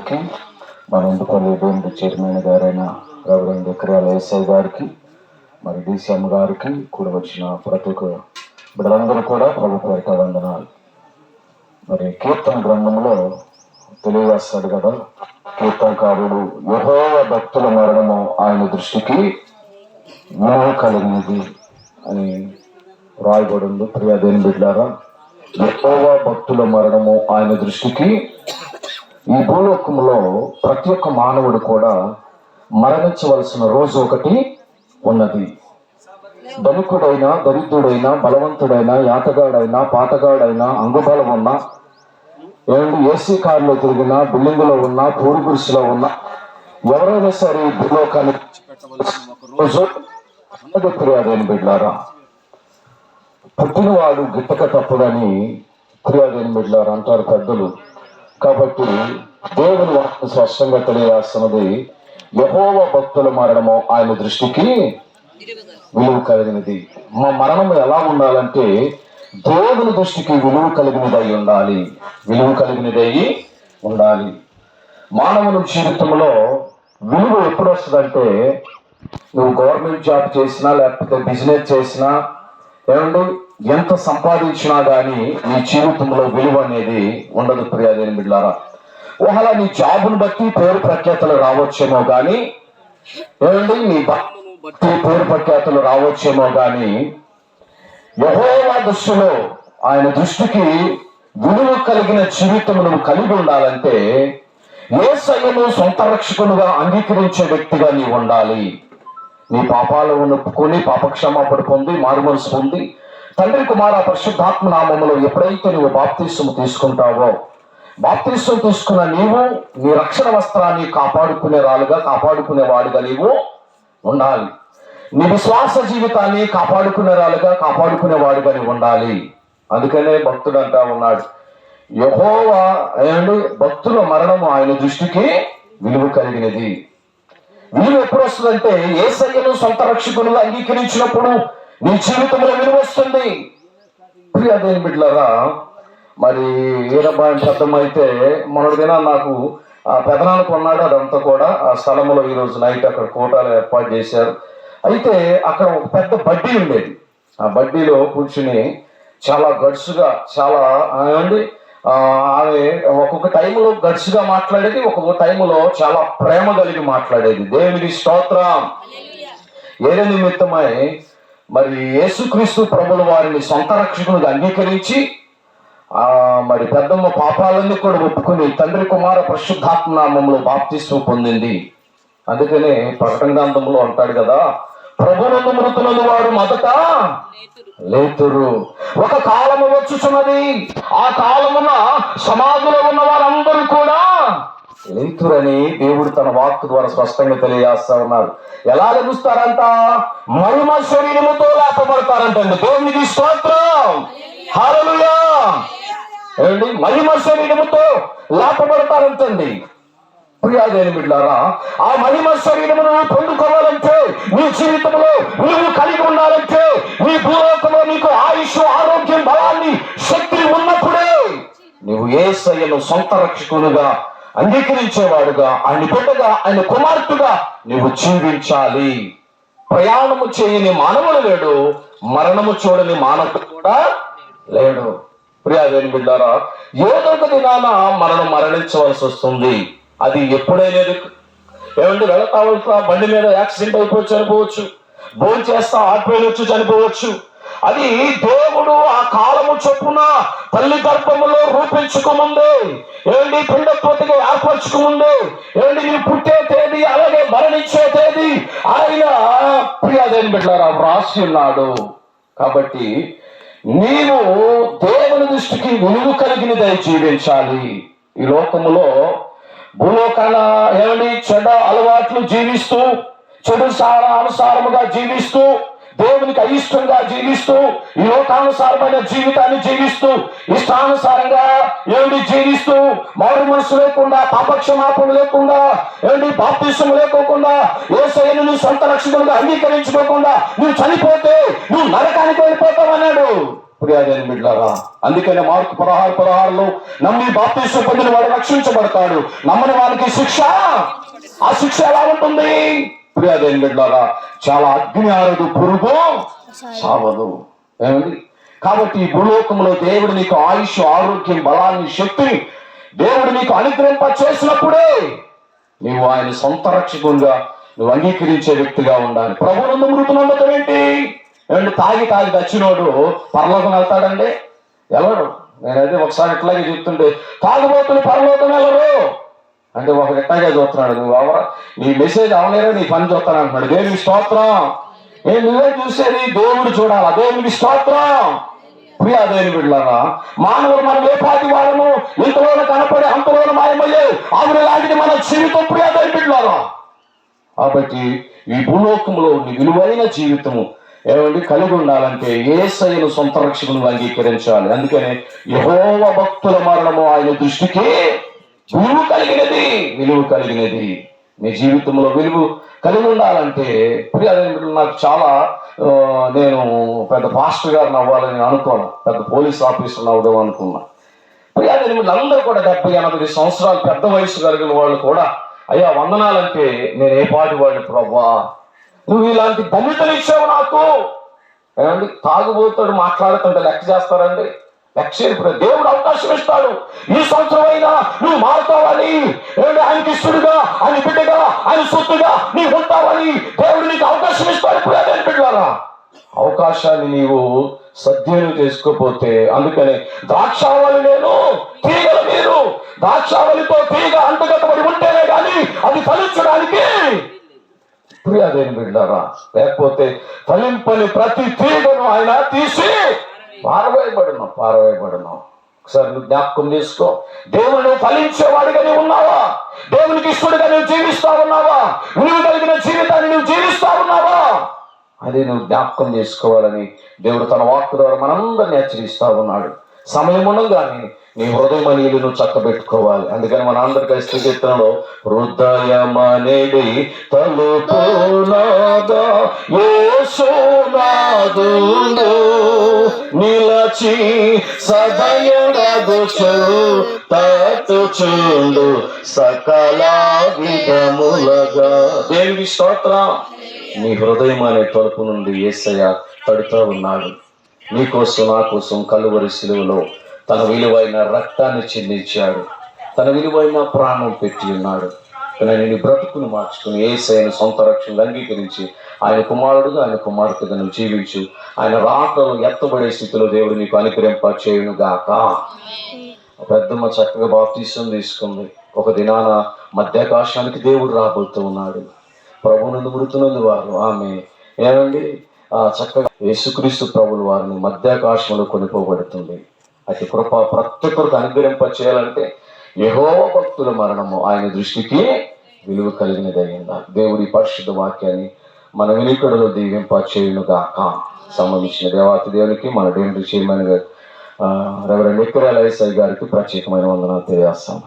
గారికి మన ఇంటిపల్లి దేవుడి చైర్మన్ గారైన రెవరెండ్ విక్రయాల ఎస్ఐ గారికి మరి డిసిఎం గారికి కూడా వచ్చిన ప్రతి ఒక్క బిడ్డలందరూ కూడా ప్రభు పేరిట వందనాలు. మరి కీర్తన గ్రంథంలో తెలియజేస్తాడు కదా కీర్తనకారుడు యహోవ భక్తుల మరణము ఆయన దృష్టికి విలువ కలిగినది అని రాయబడి ఉంది ప్రియాదేని బిడ్డారా యహోవ భక్తుల మరణము ఆయన దృష్టికి ఈ భూలోకంలో ప్రతి ఒక్క మానవుడు కూడా మరణించవలసిన రోజు ఒకటి ఉన్నది. ధనికుడైనా దరిద్రుడైనా బలవంతుడైనా యాతగాడైనా పాతగాడైనా అంగుబలం ఉన్నా ఏమంటే ఏసీ కారులో తిరిగినా బిల్డింగులో ఉన్నా పూరి ఉన్నా ఎవరైనా సరే ఈ భూలోకాన్ని పెట్టవలసిన రోజు ఉన్నది ప్రియాదేని బిడ్డారా పుట్టినవాడు గిట్టక తప్పుడని ప్రియాదేని బిడ్డారా అంటారు పెద్దలు. కాబట్టి దేవుని వాక్యం స్పష్టంగా తెలియజేస్తున్నది యహోవ భక్తుల మరణము ఆయన దృష్టికి విలువ కలిగినది. మా మరణం ఎలా ఉండాలంటే దేవుని దృష్టికి విలువ కలిగినదై ఉండాలి. విలువ కలిగినదై ఉండాలి. మానవుని జీవితంలో విలువ ఎప్పుడు వస్తుందంటే నువ్వు గవర్నమెంట్ జాబ్ చేసినా లేకపోతే బిజినెస్ చేసినా ఏమండి? ఎంత సంపాదించినా కానీ నీ జీవితంలో విలువ అనేది ఉండదు ప్రియాదేని బిడ్డారా ఒకవేళ నీ జాబును బట్టి పేరు ప్రఖ్యాతలు రావచ్చేమో గాని ఏమండి నీ బట్టి పేరు ప్రఖ్యాతలు రావచ్చేమో గాని యహోవా దృష్టిలో ఆయన దృష్టికి విలువ కలిగిన జీవితం నువ్వు కలిగి ఉండాలంటే ఏ ఏసయ్యను సొంత రక్షకునుగా అంగీకరించే వ్యక్తిగా నీవు ఉండాలి. నీ పాపాలను ఒప్పుకొని పాపక్షమాపణ పొంది మారుమనసు పొంది తండ్రి కుమార పరిశుద్ధాత్మ నామములో ఎప్పుడైతే నువ్వు బాప్తీసము తీసుకుంటావో బాప్తీసం తీసుకున్న నీవు నీ రక్షణ వస్త్రాన్ని కాపాడుకునే రాలుగా కాపాడుకునే వాడుగా నీవు ఉండాలి. నీ విశ్వాస జీవితాన్ని కాపాడుకునే రాలుగా కాపాడుకునే వాడుగా నీవు ఉండాలి. అందుకనే భక్తుడు అంటా ఉన్నాడు యహోవా ఏమండి భక్తుల మరణము ఆయన దృష్టికి విలువ కలిగినది. విలువ ఎప్పుడు వస్తుందంటే ఏ సయ్యను సొంత రక్షకులుగా అంగీకరించినప్పుడు నీ జీవితంలో విలువ వస్తుంది. ప్రియాదేని బిడ్డలారా మరి ఈరబాయి పెద్దమ్మైతే మొన్నటి దిన నాకు ఆ పెదనాన్న కొన్నాడు అదంతా కూడా ఆ స్థలంలో ఈ రోజు నైట్ అక్కడ కోటాలు ఏర్పాటు చేశారు. అయితే అక్కడ ఒక పెద్ద బడ్డీ ఉండేది. ఆ బడ్డీలో కూర్చుని చాలా గడుసుగా చాలా ఆ, ఆమె ఒక్కొక్క టైంలో గడుసుగా మాట్లాడేది ఒక్కొక్క టైంలో చాలా ప్రేమ కలిగి మాట్లాడేది. దేవునికి స్తోత్రం. ఏదే నిమిత్తమై మరి యేసుక్రీస్తు ప్రభుల వారిని సొంత రక్షకునిగా అంగీకరించి ఆ మరి పెద్దమ్మ పాపాలన్నీ కూడా ఒప్పుకుని తండ్రి కుమార పరిశుద్ధాత్మ నామంలో బాప్తిస్వం పొందింది. అందుకనే ప్రకటన గ్రంథంలో అంటాడు కదా ప్రభునందు మృతులను వారు మొదట లేతురు. ఒక కాలము వచ్చుచున్నది ఆ కాలమున సమాధిలో ఉన్న వారందరూ కూడా రైతులని దేవుడు తన వాక్కు ద్వారా స్పష్టంగా తెలియజేస్తా ఉన్నారు ఎలా లభిస్తారంట మహిమ శరీరముతో లేపబడతారంటండి. దేవునికి స్తోత్రం. హల్లెలూయా. ఏమండి? మహిమ శరీరముతో లేపబడతారంటండి. ప్రియాదేని బిడ్డారా ఆ మహిమ శరీరమును పొందుకోవాలంటే నీ జీవితంలో నీవు కలిగి ఉండాలంటే నీ భూలోకంలో నీకు ఆయుష్ ఆరోగ్యం బలాన్ని శక్తి ఉన్నప్పుడే నువ్వు ఏ సయ్యను సొంత రక్షకునుగా అంగీకరించేవాడుగా ఆయన బిడ్డగా ఆయన కుమార్తెగా నువ్వు జీవించాలి. ప్రయాణము చేయని మానవుడు లేడు మరణము చూడని మానవుడు కూడా లేడు. ప్రియాదేని బిడ్డారా ఏదో ఒక దినాన మరణం మరణించవలసి వస్తుంది? అది ఎప్పుడైనా ఏమంటే వెళతా వెళ్తా బండి మీద యాక్సిడెంట్ అయిపోయి చనిపోవచ్చు భోజనం చేస్తా ఆత్మీయొచ్చు చనిపోవచ్చు. అది దేవుడు ఆ కాలము చొప్పున తల్లి గర్భములో రూపించుకోముందే. ఏంటి పిండ ఆయన పుట్టే తేదీ అలాగే మరణించే తేదీ ఆయన ప్రియాదేని బిడ్డారా వ్రాసి ఉన్నాడు కాబట్టి నీవు దేవుని దృష్టికి విలువ కలిగినదై జీవించాలి. ఈ లోకములో భూలోకాల ఏమని చెడ అలవాట్లు జీవిస్తూ చెడు సార అనుసారముగా జీవిస్తూ దేవునికి అయిష్టంగా జీవిస్తూ ఈ లోకానుసారమైన జీవితాన్ని జీవిస్తూ ఇష్టానుసారంగా ఏమిటి జీవిస్తూ మారు మనసు లేకుండా పాపక్షమాపణ లేకుండా ఏమిటి బాప్తిష్టం లేకోకుండా ఏ శైలి నువ్వు సొంత రక్షకులుగా అంగీకరించుకోకుండా నువ్వు చనిపోతే నువ్వు నరకానికి వెళ్ళిపోతావు అన్నాడు. ప్రియాదేని బిడ్డారా అందుకనే మార్కు పదహారు పదహారులో నమ్మి బాప్తిష్టం పొందిన వాడు రక్షించబడతాడు. నమ్మని వారికి శిక్ష ఆ శిక్ష ఎలా ఉంటుంది? ప్రియాదేని బిడ్డారా చాలా అగ్ని ఆరదు పురుగు చావదు ఏమండి? కాబట్టి ఈ భూలోకంలో దేవుడు నీకు ఆయుష్ ఆరోగ్యం బలాన్ని శక్తిని దేవుడు నీకు అనుగ్రహింప చేసినప్పుడే నీవు ఆయన సొంత రక్షకునిగా నువ్వు అంగీకరించే వ్యక్తిగా ఉండాలి. ప్రభునందు మృతి నమ్మకం ఏంటి? ఏమంటే తాగి తాగి దచ్చినోడు పరలోకం వెళ్తాడండి? వెళ్ళడు నేనైతే ఒకసారి ఇట్లాగే చెప్తుంటే తాగుబోతులు పరలోకం వెళ్ళరు. అంటే ఒక ఎట్టాగా చూస్తున్నాడు? నువ్వు ఎవరు నీ మెసేజ్ అవలేరా నీ పని చూస్తాను అంటున్నాడు. దేవుని స్తోత్రం. ఏ నువ్వే చూసేది దేవుడు చూడాలా? దేవునికి స్తోత్రం. ప్రియా దేవుని బిడ్డలారా మానవులు మనం ఏ పాటి వాళ్ళము ఇంతలోనే కనపడే అంతలోనే మాయమయ్యే ఆవిడ లాంటిది మన జీవితం ప్రియా దేవుని బిడ్డలారా. కాబట్టి ఈ భూలోకంలో నీ విలువైన జీవితము ఏమండి? కలిగి ఉండాలంటే ఏసయ్యను సొంత రక్షకును అంగీకరించాలి. అందుకనే యహోవ భక్తుల మరణము ఆయన దృష్టికి విలువ కలిగినది విలువ కలిగినది. నీ జీవితంలో విలువ కలిగి ఉండాలంటే ప్రియ నాకు చాలా నేను పెద్ద పాస్టర్ గారిని అవ్వాలని అనుకోను. పెద్ద పోలీస్ ఆఫీసర్ అవ్వడం అనుకున్నా. ప్రియాదేని అందరూ కూడా డెబ్బై ఎనభై సంవత్సరాలు పెద్ద వయసు కలిగిన వాళ్ళు కూడా అయ్యా వందనాలంటే నేను ఏ పాటి వాడిని ప్రభా నువ్వు ఇలాంటి దళితులు ఇచ్చావు నాకు. ఏమండి తాగుబోతాడు మాట్లాడుతుంటే లెక్క చేస్తారండి. లెక్క దేవుడు అవకాశం ఇస్తాడు. ఈ సంవత్సరం అయినా నువ్వు మారుతావని ఆయన ఆయనకి ఇష్టడుగా ఆయన బిడ్డగా ఆయన సొత్తుగా నీవు ఉంటావని దేవుడు నీకు అవకాశం ఇస్తాడు ప్రియాదేని బిడ్డారా అవకాశాన్ని నీవు సద్వినియోగం చేసుకోపోతే అందుకని ద్రాక్షావళి నేను తీగలు మీరు. ద్రాక్షావళితో తీగ అంటగట్టబడి ఉంటేనే కానీ అది ఫలించడానికి. ప్రియాదేని బిడ్డారా లేకపోతే ఫలింపని ప్రతి తీగను ఆయన తీసి పారవేయబడను పారవేయబడను ఒకసారి నువ్వు జ్ఞాపకం చేసుకో. దేవుని ఫలించేవాడిగానే ఫలించేవాడిగా నువ్వు ఉన్నావా? దేవునికి ఇష్టడుగా నువ్వు జీవిస్తా ఉన్నావా? నువ్వు కలిగిన జీవితాన్ని నువ్వు జీవిస్తా ఉన్నావా? అది నువ్వు జ్ఞాపకం చేసుకోవాలని దేవుడు తన వాక్కు ద్వారా మనందరినీ హెచ్చరిస్తా ఉన్నాడు. సమయం ఉండగానే నీ హృదయమనీయులు నువ్వు చక్కబెట్టుకోవాలి. అందుకని మన అందరికీ చిత్రంలో హృదయమనేది తలుపునాదా? యేసునాదుండు నిలచి సదయడదుచు చూడు సకల విధములగా. దేవి స్తోత్రం. నీ హృదయం అనే తలుపు నుండి ఏసయ్య తడుతూ ఉన్నాడు. నీకోసం నా కోసం కలువరి శిలువలో తన విలువైన రక్తాన్ని చెందించాడు. తన విలువైన ప్రాణం పెట్టి ఉన్నాడు. కానీ నీ బ్రతుకును మార్చుకుని ఏసైన సొంత రక్షణలు అంగీకరించి ఆయన కుమారుడుగా ఆయన కుమార్తెగా నువ్వు జీవించు. ఆయన రాకలు ఎత్తబడే స్థితిలో దేవుడు నీకు అనుగ్రహింప చేయును గాక పెద్దమ్మ చక్కగా బాప్తీసం తీసుకుంది. ఒక దినాన మధ్యాకాశానికి దేవుడు రాబోతూ ఉన్నాడు. ప్రభునందు మృతునందు వారు. ఆమె ఏమండి? చక్కగా యేసుక్రీస్తు ప్రభులు వారిని మధ్యాకాశంలో కొనిపోబడుతుంది అతి కృప ప్రతి ఒక్కరికి అనుగ్రహింప చేయాలంటే యహో భక్తుల మరణము ఆయన దృష్టికి విలువ కలిగినది దేవుడి పరిశుద్ధ వాక్యాన్ని మన వినికడలో దీవింప చేయునుగాక సంబంధించిన దేవాతి దేవునికి మన డేంద్ర చైర్మన్ గారు రెవరెండ్ ఎక్కరాల గారికి ప్రత్యేకమైన వందనాలు తెలియజేస్తాం.